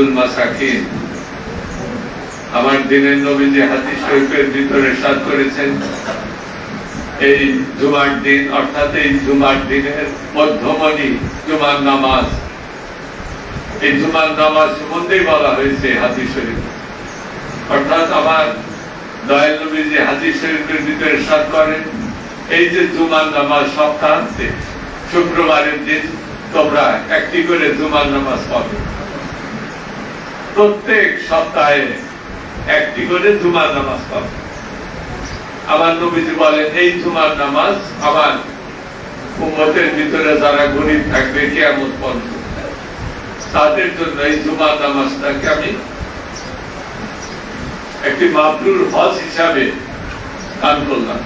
হাজুল মাসাকিন আমার দিনের নবীজি হাদিস শরীফের ভিতরে সাত করেছেন, এই জুমার দিন, অর্থাৎ এই জুমার দিনের মধ্যমণি, জুমার নামাজ। এই জুমার নামাজ সম্বন্ধেই বলা হয়েছে হাদিস শরীফ। অর্থাৎ আমার দয়াল নবীজি হাদিস শরীফের ভিতরে সাত করেন, এই যে জুমার নামাজ সপ্তাহান্তে, শুক্রবারের দিন তোমরা একটি করে জুমার নামাজ পাবে। প্রত্যেক সপ্তাহে একটি করে জুমার নামাজ পাবে আমার নবীজি বলেন, এই জুমার নামাজ আমার উম্মতের ভিতরে যারা গরিব থাকবে কেমন পর্যন্ত। তাদের জন্য এই জুমার নামাজটাকে আমি একটি মাবরুর হজ হিসাবে দান করলাম।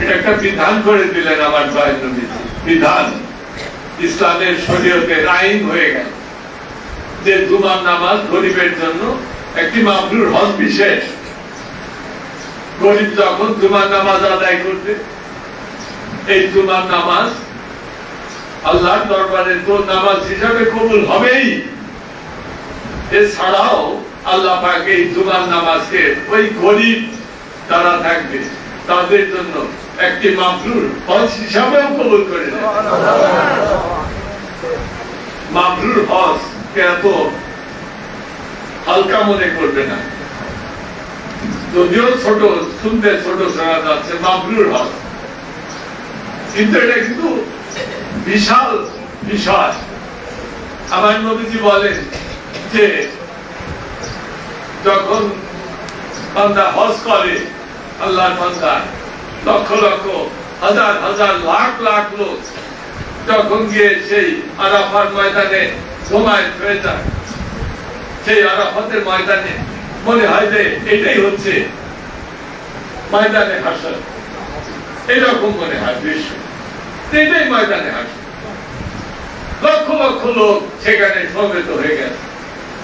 এটা একটা বিধান করে দিলেন আমার নবীজি। বিধান ইসলামের শরীয়তের আইন হয়ে গেল। যে জুমার নামাজ গরিবের জন্য একটি মাবরুর হজ বিশেষ। গরিব যখন জুমার নামাজ আদায় করবে, এই জুমার নামাজ আল্লাহর দরবারে তো নামাজ হিসাবে কবুল হবেই। এছাড়াও আল্লাহ পাক এই জুমার নামাজকে ওই গরিব তারা থাকবে, তাদের জন্য একটি মাবরুর হজ হিসাবেও কবুল করে মাবরুর হজ এত হালকা মনে করবে না। যদিও ছোট, শুনতে ছোট শোনা যাচ্ছে মাবরুর হজ কিন্তু এটা কিন্তু বিশাল বিষয়। আমার নবীজি বলেন যে, যখন বান্দা হজ করে, আল্লাহর বান্দা, লক্ষ লক্ষ, হাজার হাজার লাখ লাখ লোক যখন গিয়ে সেই আরাফার ময়দানে হয়ে যায়। সেই আরাফাতের ময়দানে মনে হয় যে এটাই হচ্ছে ময়দানে এরকম মনে হয় এটাই ময়দানে লক্ষ লক্ষ লোক সেখানে সমবেত হয়ে গেছে।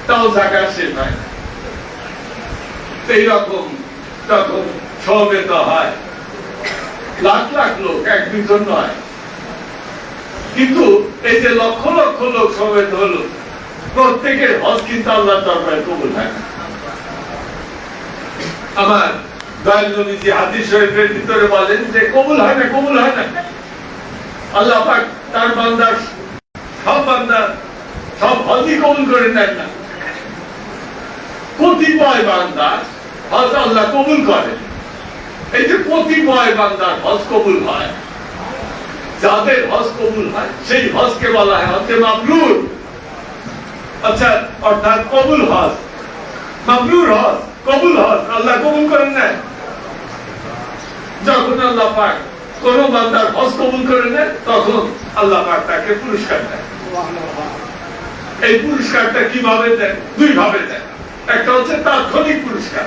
তাও জায়গা সে না এইরকম তখন সমবেত হয়। লাখ লাখ লোক, এক দুজন নয়। কিন্তু এই যে লক্ষ লক্ষ লোক সমবেত হলো, প্রত্যেকের হজ কিন্তু আল্লাহ দরবারে কবুল হয় আমার সব বান্দার সব করে নেন না। কবুল এই যে কতিপয় বান্দার হজ কবুল হয় যাদের হজ কবুল হয়, সেই হজকে বলা হয় হজে মাবরুর আচ্ছা অর্থাৎ কবুল হজ। মাবরুর হজ, কবুল হজ, আল্লাহ কবুল করেন না যখন আল্লাহ পাক কোন বান্দার হজ কবুল করে নেয়, তখন আল্লাহ পাক তাকে পুরস্কার দেয়। এই পুরস্কারটা কীভাবে দেয়? দুই ভাবে দেয়। একটা হচ্ছে তাৎক্ষণিক পুরস্কার।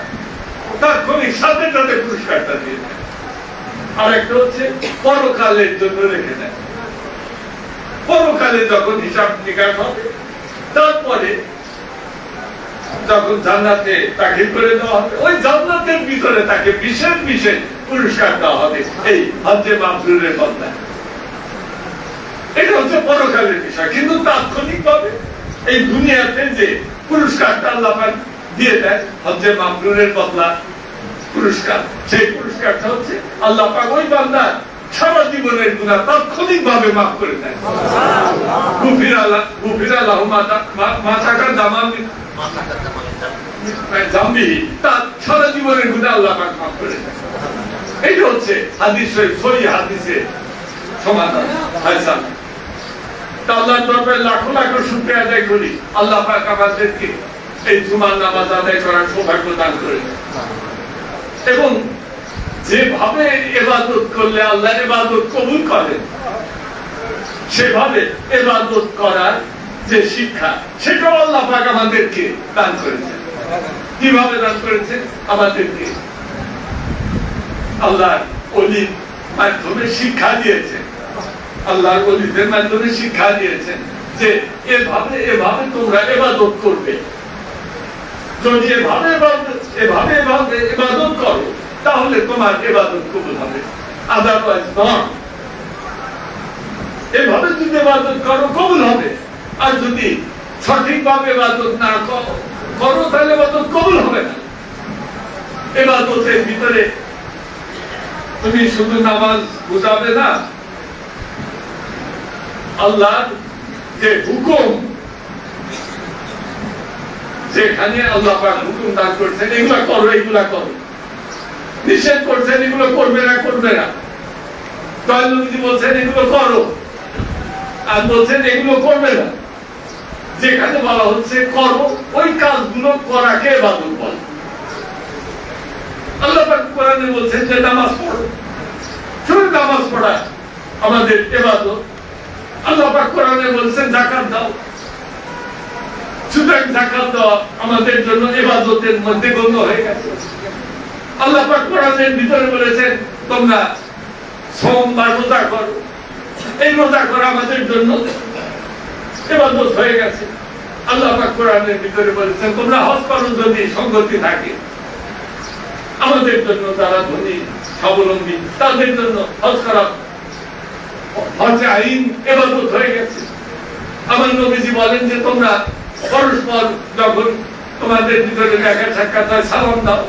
তাৎক্ষণিক সাথে সাথে পুরস্কারটা দিয়ে দেয়। হচ্ছে পরকালের জন্য রেখে দেয়। পরকালে যখন হিসাব নিকাশ হবে, তারপরে যখন জান্নাতে দাখিল করে দেওয়া হবে, ওই জান্নাতের ভিতরে তাকে বিশেষ বিশেষ পুরস্কার দেওয়া হবে, এই হজ্জে মাবরুরের বদলা এটা হচ্ছে পরকালের বিষয়। কিন্তু তাৎক্ষণিক ভাবে এই দুনিয়াতে যে পুরস্কারটা আল্লাহ দিয়ে দেয় হজ্জে মাবরুরের বদলা পুরস্কার, সেই পুরস্কারটা হচ্ছে, আল্লাহ পাক ওই বান্দা সারা জীবনের গুণা তাৎক্ষণিক ভাবে মাফ করে দেয়। গুফির আল্লাহ গুফির আল্লাহ দামান আমাদেরকে এই জুমার নামাজ আদায় করার সৌভাগ্য দান করে এবং যেভাবে এবাদত করলে আল্লাহ এবাদত কবুল করেন সেভাবে এবাদত করার যে শিক্ষা, সেটাও আল্লাহ পাক আমাদেরকে দান করেছেন। কীভাবে দান করেছেন? আমাদেরকে আল্লাহর অলির মাধ্যমে শিক্ষা দিয়েছেন। আল্লাহর অলিদের মাধ্যমে শিক্ষা দিয়েছেন যে এভাবে এভাবে তোমরা এবাদত করবে। যদি এভাবে এভাবে এভাবে এবাদত করো তাহলে তোমার এবাদত কবুল হবে। আদারওয়াইজ নট এভাবে যদি ইবাদত করো, কবুল হবে। আর যদি সঠিকভাবে ইবাদত না করো তাহলে ইবাদত কবুল হবে না। ইবাদতের ভিতরে তুমি শুধু নামাজ বুঝাবে না। আল্লাহর যে হুকুম, যেখানে আল্লাহ হুকুম দান করছেন, এগুলা করো এগুলা করো। নিষেধ করছেন, এগুলো করবে না করবে না। দয়ালুজি বলছেন, এগুলো করো। আর বলছেন, এগুলো করবে না। যেখানে বলা হচ্ছে, করো। ওই কাজগুলো করাকে বাদল বলে? আল্লাহ কোরআনে বলছেন যে, নামাজ পড়ো। শুধু নামাজ পড়া আমাদের এবাদত। আল্লাহ পাক কোরআনে বলছেন যাকাত দাও। সুতরাং যাকাত দেওয়া আমাদের জন্য এবাদতের মধ্যে গণ্য হয়ে গেছে। আল্লাহ পাক কোরআনের ভিতরে বলেছেন, তোমরা সোম বা রোজা করো। এই রোজা করা আমাদের জন্য হয়ে গেছে। আল্লাহ পাক কোরআনের ভিতরে বলেছেন, তোমরা হজ করো যদি সংগতি থাকে। আমাদের জন্য ধনী, স্বাবলম্বী, তাদের জন্য হজ করা হজে আইন এবাদত হয়ে গেছে। আমার নবীজি বলেন যে, তোমরা পরস্পর যখন তোমাদের ভিতরে দেখা সাক্ষাৎ হয়, সালাম দাও।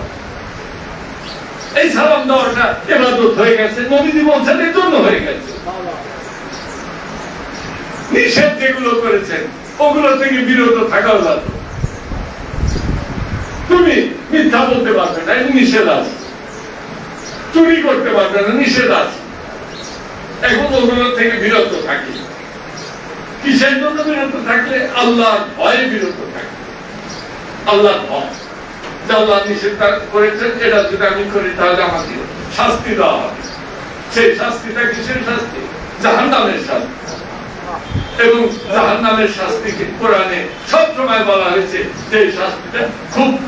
এই সালাম দেওয়াটা এবাদত হয়ে গেছে, নবীজি বলছেন এই জন্য হয়ে গেছে। নিষেধ যেগুলো করেছেন, ওগুলো থেকে বিরত থাকাও লাগবে তুমি মিথ্যা বলতে পারবে না এই নিষেধ আছে। চুরি করতে পারবে না, নিষেধ আছে। এখন ওগুলো থেকে বিরত থাকি। কিসের জন্য বিরত থাকলে? আল্লাহর ভয়ে বিরত থাকবে আল্লাহর ভয়। যদি আমি শাস্তি হবে। সেই শাস্তিটা কিসের শাস্তি? জাহান নামের শাস্তি। এবং জাহান নামের শাস্তিকে কোরআনে সব বলা হয়েছে যে শাস্তিটা খুব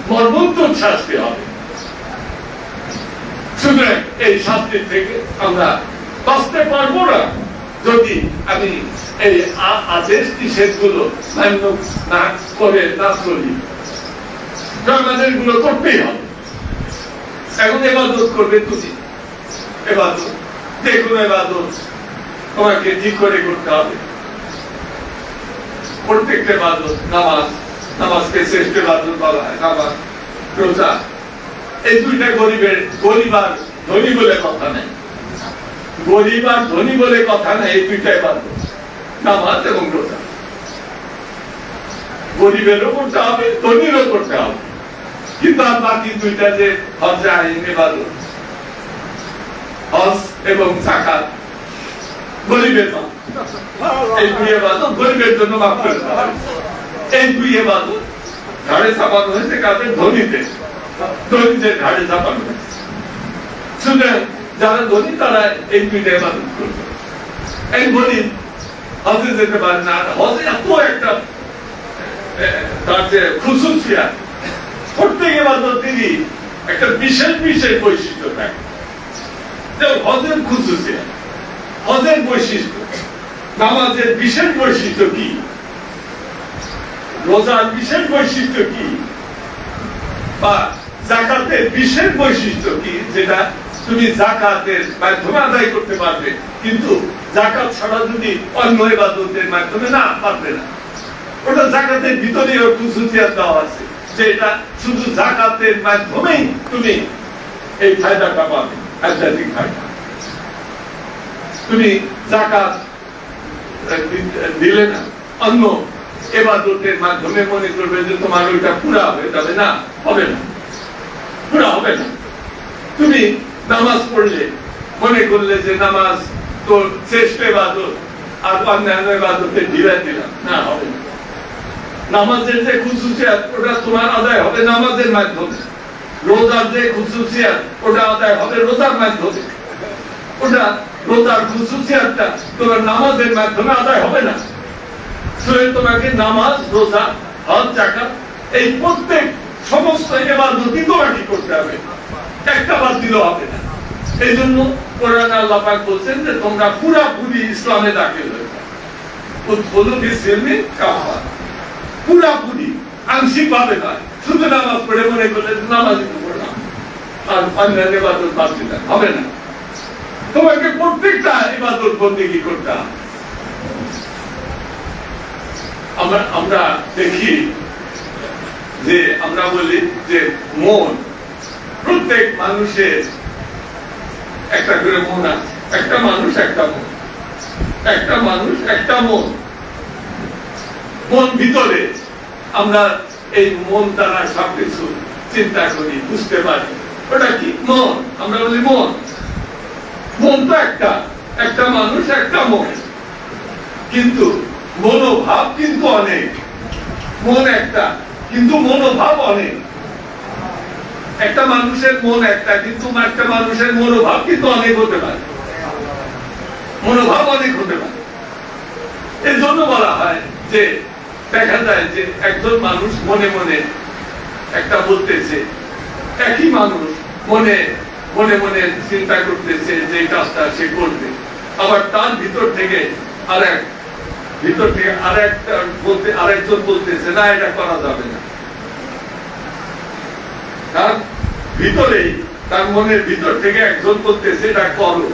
শাস্তি হবে। সুতরাং এই শাস্তির থেকে আমরা বাঁচতে পারব না। যদি আমি এই আদেশ নিষেধগুলো না করে না চলি আমাদের এগুলো করতেই হবে এখন এবাদত করবে তুমি এবাদত। দেখুন এবাদত। তোমাকে ঠিক করে করতে হবে। প্রত্যেকটা ইবাদত নামাজ, নামাজকে শ্রেষ্ঠ ইবাদত বলা হয়। নামাজ, রোজা। এই দুইটা গরিবের, গরিব আর ধনী বলে কথা নেই। গরিব আর ধনী বলে কথা নেই এই দুইটা ইবাদত নামাজ এবং রোজা। গরিবেরও করতে হবে, ধনীরও করতে হবে। কিন্তু আর বাকি দুইটা যে হজ আইন ইবাদত হজ এবং জাকাত গরিবের মা এই দুই এবাদত গরিবের জন্য মাফ করে এই দুই এবাদত ঘাড়ে চাপানো হয়েছে কাদের? ধনীদের। ধনীদের ঘাড়ে চাপানো হয়েছে। সুতরাং যারা ধনী, তারা এই দুইটা এবাদত করবে। এই গরিব হজে যেতে পারে না। হজে এত একটা তার যে খুশুসিয়া প্রত্যেক এবাদতেরই একটা বিশেষ বিশেষ বৈশিষ্ট্য থাকে। যেমন হজের খুশুসিয়া হজের বৈশিষ্ট্য। নামাজের বিশেষ বৈশিষ্ট্য কি? রোজার বিশেষ বৈশিষ্ট্য কি? বা জাকাতের বিশেষ বৈশিষ্ট্য কি? যেটা তুমি জাকাতের মাধ্যমে আদায় করতে পারবে। কিন্তু জাকাত ছাড়া যদি অন্য ইবাদতের মাধ্যমে না, পারবে না। ওটা জাকাতের ভিতরেও খুশুসিয়াত দেওয়া আছে। যে এটা শুধু জাকাতের মাধ্যমেই তুমি এই ফায়দাটা পাবে আধ্যাত্মিক ফায়দা। তুমি জাকাত দিলে না, অন্য এবাদতের মাধ্যমে মনে করবে যে তোমার ওইটা পুরা হয়ে যাবে না, হবে না। পুরা হবে না। তুমি নামাজ পড়লে, মনে করলে যে নামাজ তো শ্রেষ্ঠ এবাদত, আর অন্যান্য এবাদতে ঢিলা দিলাম। না, হবে না। নামাজের যে খুশুসিয়াত ওটা তোমার আদায় হবে নামাজের মাধ্যমে। রোজার যে ওটা আদায় হবে রোজার মাধ্যমে। ওটা রোজার তোমার নামাজের মাধ্যমে আদায় হবে না। তোমাকে নামাজ, রোজা এই প্রত্যেক সমস্ত এবাদতই তোমাকে করতে হবে। একটা বাদ দিলেও হবে না। এই জন্য কোরআন আল্লাহ পাক বলছেন যে তোমরা পুরাপুরি ইসলামে দাখিল হয়ে যাও। পুরাপুরি আংশিক নয়। শুধু নামাজ পড়ে মনে করলে নামাজ পড়লাম আর অন্যান্য দিলাম হবে না। তোমাকে প্রত্যেকটা ইবাদত বন্দেগী করতে আমরা আমরা দেখি যে, আমরা বলি যে মন, প্রত্যেক মানুষের একটা করে মন আছে। একটা মানুষ, একটা মন। একটা মানুষ, একটা মন। মন ভিতরে। আমরা এই মন দ্বারা সবকিছু চিন্তা করি, বুঝতে পারি। ওটা কি? মন। আমরা বলি মন। মন তো একটা। একটা মানুষ, একটা মন। কিন্তু মনোভাব কিন্তু অনেক। মন একটা, কিন্তু মনোভাব অনেক। একটা মানুষের মন একটা, কিন্তু একটা মানুষের মনোভাব কিন্তু অনেক হতে পারে। মনোভাব অনেক হতে পারে। এর জন্য বলা হয় যে দেখা যায় যে একজন মানুষ মনে মনে একটা বলতেছে, একই মানুষ মনে মনে মনে চিন্তা করতেছে যে কাজটা সে করবে। আবার তার ভিতর থেকে আর এক ভিতর থেকে আর একটা বলতে, আরেকজন বলতেছে, না, এটা করা যাবে না। তার ভিতরেই, তার মনের ভিতর থেকে একজন বলতেছে, এটা করো।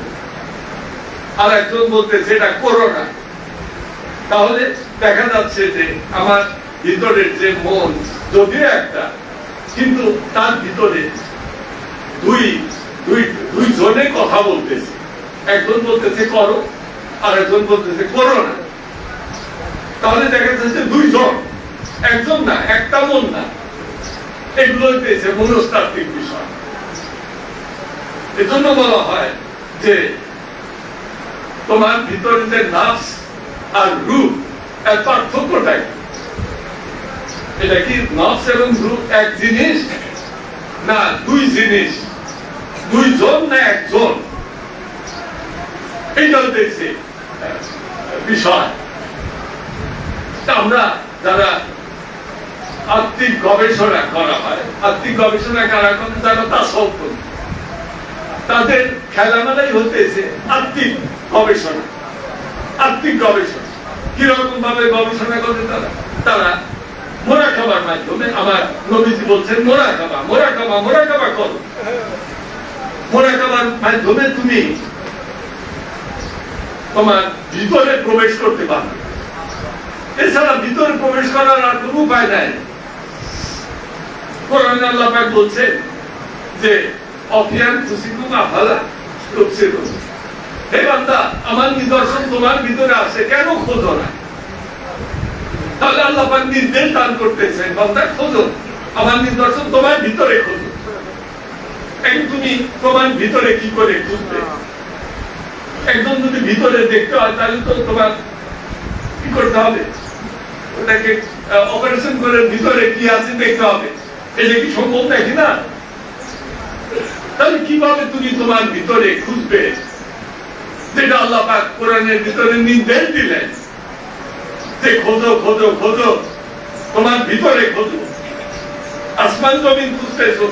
আর একজন বলতেছে, এটা করো না। তাহলে দেখা যাচ্ছে যে আমার ভিতরের যে মন যদিও একটা, কিন্তু তার ভিতরে দুই দুই দুই জনে কথা বলতেছে। একজন বলতেছে করো, আর একজন বলতেছে করো না। তাহলে দেখা যাচ্ছে দুইজন একজন না, একটা মন না। এগুলো হইতেছে মনস্তাত্ত্বিক বিষয়। এজন্য বলা হয় যে তোমার ভিতরে যে নাফস আর রূপ কি? এটা কি এক জিনিস? না, দুই জিনিস। দুইজন না একজন? বিষয়। আমরা যারা আত্মিক গবেষণা করা হয়, আত্মিক গবেষণা করা করে যারা তা সম্পন্ন তাদের খেলামেলাই হতেছে আত্মিক গবেষণা। আত্মিক গবেষণা। কীরকম ভাবে গবেষণা তারা? তারা, মোরা খাবার মাধ্যমে আমার নবীজি বলছেন, মোরা খাবা মোরা খাবা মোরা খাবা করো মোরা খাবার মাধ্যমে তুমি তোমার ভিতরে প্রবেশ করতে পারবে এছাড়া ভিতরে প্রবেশ করার আর কোনো উপায় নাই। কোরআন আল্লাহ পাক বলছেন যে, অফিয়ান খুশিকুম আফালা তুবসিরুন হে বান্দা, আমার নিদর্শন তোমার ভিতরে আছে, কেন খোঁজো না? তাহলে আল্লাহ পাক নির্দেশ দান করতেছেন, বান্দা, খোঁজো। আমার নিদর্শন তোমার ভিতরে খোঁজো। এখন তুমি তোমার ভিতরে কি করে খুঁজবে? একজন যদি ভিতরে দেখতে হয়, তাহলে তো তোমার কি করতে হবে? ওটাকে অপারেশন করে ভিতরে কি আছে দেখতে হবে। এটা কি সম্ভব নাকি না? তাহলে কীভাবে তুমি তোমার ভিতরে খুঁজবে? যেটা আল্লাহ পাক কোরআনের ভিতরে নির্দেশ দিলেন। যে খোঁজো খোঁজো খোঁজো, তোমার ভিতরে খোঁজো। আসমান, জমিন খুঁজতেছো,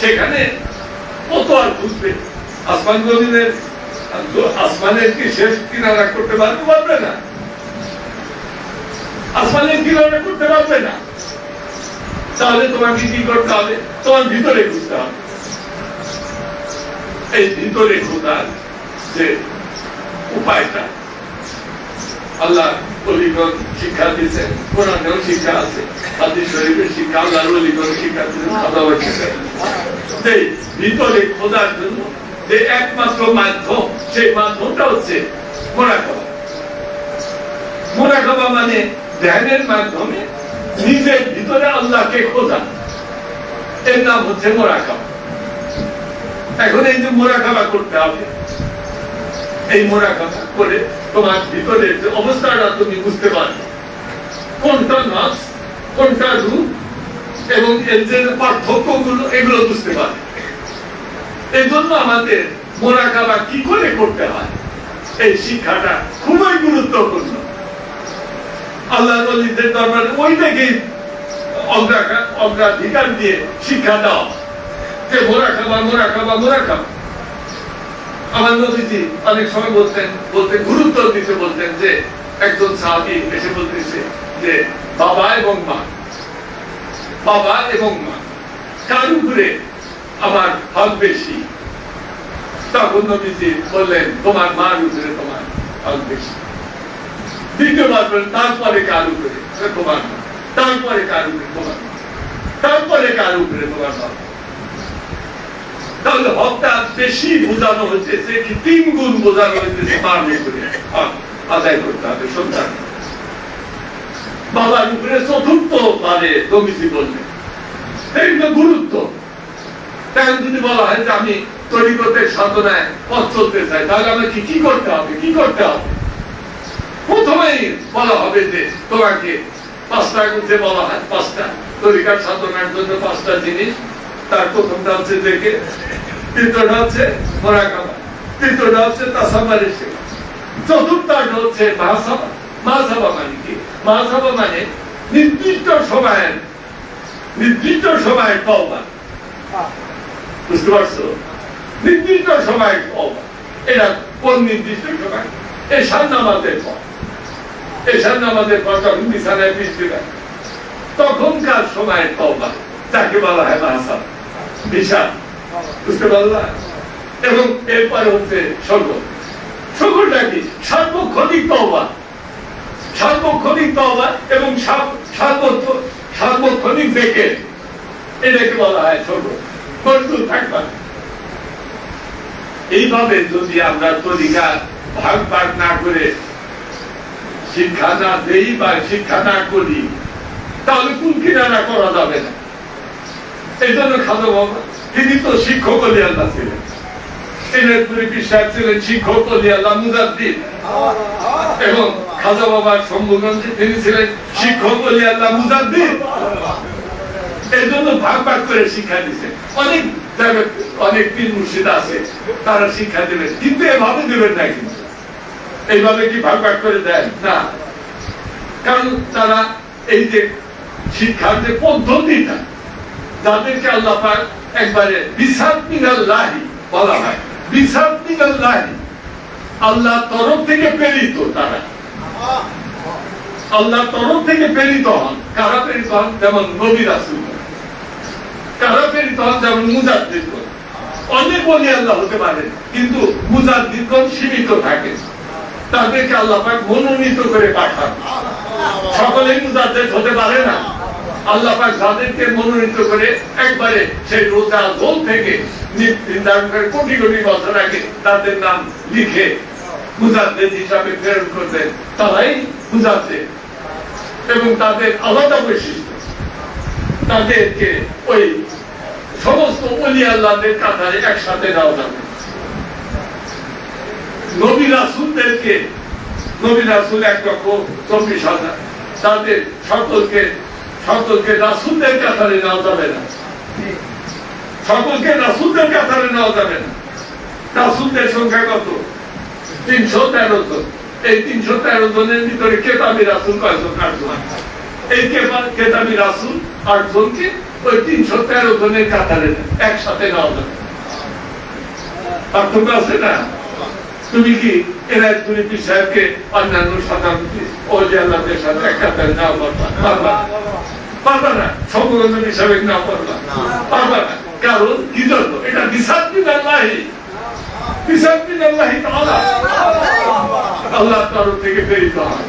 সেখানে কত আর খুঁজবে? আসমান, জমিনের, আসমানের কি শেষ কিনারা করতে পারতে পারবে না? আসমানের কিনারা করতে পারবে না? তাহলে তোমাকে কি করতে হবে? তোমার ভিতরে খুঁজতে হবে। এই ভিতরে খোঁজার যে উপায়টা আল্লাহ অলিগণ শিক্ষা দিয়েছেন কোরআনেও শিক্ষা আছে, হাদিস শরীফের শিক্ষা আল্লাহ অলিগণ শিক্ষা দিয়েছেন খাওয়া শিক্ষা ভিতরে খোঁজার জন্য যে একমাত্র মাধ্যম, সেই মাধ্যমটা হচ্ছে মোরাকাবা মোরাকাবা মানে ধ্যানের মাধ্যমে নিজের ভিতরে আল্লাহকে খোঁজা। এর নাম হচ্ছে মোরাকাবা এখন এই যে মোরাকাবা করতে হবে এই মোরাকাবা করে তোমার ভিতরে যে অবস্থাটা তুমি বুঝতে পারবে কোনটা নাচ, কোনটা রূপ, এবং এর যে পার্থক্যগুলো এগুলো বুঝতে পারবে এই জন্য আমাদের মোরাকাবা কি করে করতে হয়? এই শিক্ষাটা খুবই গুরুত্বপূর্ণ। আল্লাহ নদীদের দরবারে ওইটাকে অগ্রাধিকার অগ্রাধিকার দিয়ে শিক্ষা দাও। যে মোরা খাবা মোরা খাবা মোরা খাবা আমার অনেক সময় বলতেন বলতে গুরুত্ব দিতে বলতেন যে একজন সাহাবি এসে বলতেছে যে বাবা এবং মা। বাবা এবং মা। কার উপরে আমার হক বেশি? তখন নবীজি বললেন, তোমার মার উপরে তোমার হক বেশি। দ্বিতীয়বার বললেন, তারপরে কার উপরে তোমার। তারপরে কার উপরে তোমার তারপরে কার উপরে তোমার। তাহলে হকটা বেশি বোঝানো হচ্ছে সে কি তিন গুণ বোঝানো হচ্ছে মার উপরে হক, আদায় করতে হবে, সন্তান। বাবার উপরে চতুর্থ মানে নবীজি বললেন এইগুলো গুরুত্ব। তাই যদি বলা হয় যে আমি তরিকতের সাধনায় পথ চলতে চাই, তাহলে আমাকে কি করতে হবে, কি করতে হবে? প্রথমেই বলা হবে যে তোমাকে পাঁচটা গুণে বলা হয়, পাঁচটা। তরিকার সাধনার জন্য পাঁচটা জিনিস। তার হচ্ছে দেখে হচ্ছে হচ্ছে হচ্ছে মাহাসাবা। মাহাসাবা মানে কি? মাহাসাবা মানে নির্দিষ্ট সময়ের নির্দিষ্ট সময়ের বুঝতে পারছ? নির্দিষ্ট সময় তওবা। এটা কোন নির্দিষ্ট সময়? এশার নামাজের পর। এশার নামাজের পর যখন বিছানায় বৃষ্টি হয়, তখনকার সময় তওবা, যাকে বলা হয় মাহাসাবা। বুঝতে পারলা? এবং হচ্ছে কি? এবং এটাকে বলা হয় থাকবা। এইভাবে যদি আমরা তরিকা ভাগ ভাগ না করে শিক্ষা না দেই বা শিক্ষা না করি, তাহলে কোন কিনারা করা যাবে না? এই জন্য খাজা তিনি তো শিক্ষক আল্লাহ ছিলেন। তিনি ছিলেন শিক্ষক অনেক অনেক আছে, তারা শিক্ষা দেবেন, কিন্তু এভাবে দেবেন না কিন্তু। এইভাবে কি ভাগ ভাগ করে দেন? না। কারণ তারা এই যে শিক্ষার যে পদ্ধতিটা যাদেরকে আল্লাহ পাক একবারে বিসাদ মিনাল্লাহি বলা হয়। বিসাদ মিনাল্লাহি আল্লাহ তরফ থেকে প্রেরিত তারা। আল্লাহ তরফ থেকে প্রেরিত হন। কারা প্রেরিত হন? যেমন নবী রাসূল। কারা প্রেরিত হন? যেমন মুজাদ্দিদ। অনেক বলি আল্লাহ হতে পারে কিন্তু মুজাদ্দিদগণ সীমিত থাকে। তাদেরকে আল্লাহ পাক মনোনীত করে পাঠান। সকলেই মুজাদ্দিদ হতে পারে না। আল্লাহ যাদেরকে মনোনীত করে একবারে সেই রোজা জোল থেকে কোটি কোটি বছর আগে তাদের নাম লিখে মুজাদ্দিদ হিসাবে প্রেরণ করবেন তারাই মুজাদ্দিদ এবং তাদের আলাদা বৈশিষ্ট্য, তাদেরকে ওই সমস্ত অলি আল্লাহদের কাতারে একসাথে দেওয়া যাবে। নবী রাসুলদেরকে, নবী রাসুল এক লক্ষ চব্বিশ হাজার, তাদের সকলকে সকলকে রাসুলদের কাতারে নেওয়া যাবে না। সকলকে রাসুলদের কাতারে নেওয়া যাবে না। রাসুলদের সংখ্যা কত? তিনশো তেরো জন। এই তিনশো তেরো জনের ভিতরে কেতাবি রাসুল কয়জন? আটজন। এই কেতাবি রাসুল আটজনকে ওই তিনশো তেরো জনের কাতারে একসাথে নেওয়া যাবে। পার্থক্য আছে না? তুমি কি এনায়তপুরি পীর সাহেবকে অন্যান্য শতাব্দী ওলি আল্লাহদের সাথে এক নাও পারবা পারবা না সম্পূর্ণ হিসাবে নেওয়া পারবা পারবা না কারণ কি জন্য? এটা বিসাদ মিনাল্লাহি বিসাদ মিনাল্লাহি তাআলা আল্লাহ তরফ থেকে প্রেরিত হয়।